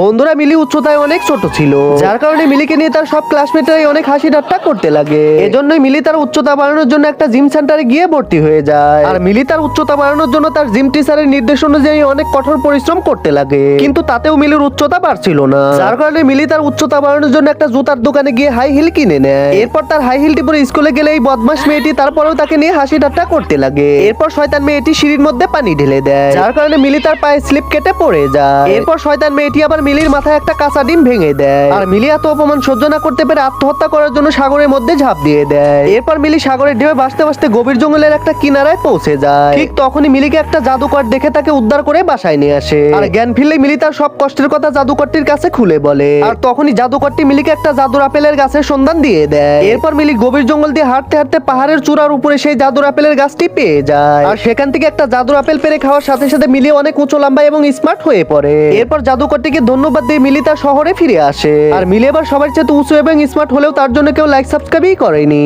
বন্ধুরা মিলি উচ্চতায় অনেক ছোট ছিল। যার কারণে মিলিকে নিয়ে তার সব ক্লাসমেটরাই অনেক হাসি ঠাট্টা করতে লাগে। এজন্যই মিলি তার উচ্চতা বাড়ানোর জন্য একটা জিম সেন্টারে গিয়ে ভর্তি হয়ে যায়। আর মিলি তার উচ্চতা বাড়ানোর জন্য তার জিম টিচারের নির্দেশ অনুযায়ী অনেক কঠোর পরিশ্রম করতে লাগে। কিন্তু তাতেও মিলির উচ্চতা বাড়ছিল না। যার কারণে মিলি তার উচ্চতা বাড়ানোর জন্য একটা জুতার দোকানে গিয়ে হাই হিল কিনে নেয়। এরপর তার হাই হিলটি পরে স্কুলে গেলে এই বদমাস মেয়েটি তারপরেও তাকে নিয়ে হাসি ঠাট্টা করতে লাগে। এরপর শয়তান মেয়েটি সিঁড়ির মধ্যে পানি ঢেলে দেয়। যার কারণে মিলি তার পায়ে স্লিপ কেটে পড়ে যায়। এরপর শয়তান মেয়েটি আবার মিলির মাথায় একটা কাঁচা ডিম ভেঙে দেয়। আর মিলি এত অপমান সহ্য না করতে পেরে আত্মহত্যা করার জন্য সাগরের মধ্যে ঝাঁপ দিয়ে দেয়। এরপর মিলি সাগরের ঢেউয়ে ভাসতে ভাসতে গভীর জঙ্গলের একটা কিনারায় পৌঁছে যায়। ঠিক তখনই মিলিকে একটা জাদুকর দেখে তাকে উদ্ধার করে বাসায় নিয়ে আসে। আর জ্ঞান ফিরলে মিলি তার সব কষ্টের কথা জাদুকরটির কাছে খুলে বলে। আর তখনই জাদুকরটি মিলিকে একটা জাদুর আপেলের গাছের সন্ধান দিয়ে দেয়। এরপর মিলি গভীর জঙ্গল দিয়ে হাঁটতে হাঁটতে পাহাড়ের চূড়ার উপরে সেই জাদুর আপেলের গাছটি পেয়ে যায়। আর সেখান থেকে একটা জাদুর আপেল পেরে খাওয়ার সাথে সাথে মিলি অনেক উঁচু, লম্বা এবং স্মার্ট হয়ে পড়ে। এরপর জাদুকরটিকে ধন্যবাদ দিয়ে মিলি তার শহরে ফিরে আসে। আর মিলি এবার সবার চেয়ে উঁচু এবং স্মার্ট হলেও তার জন্য কেউ লাইক সাবস্ক্রাইবই করেনি।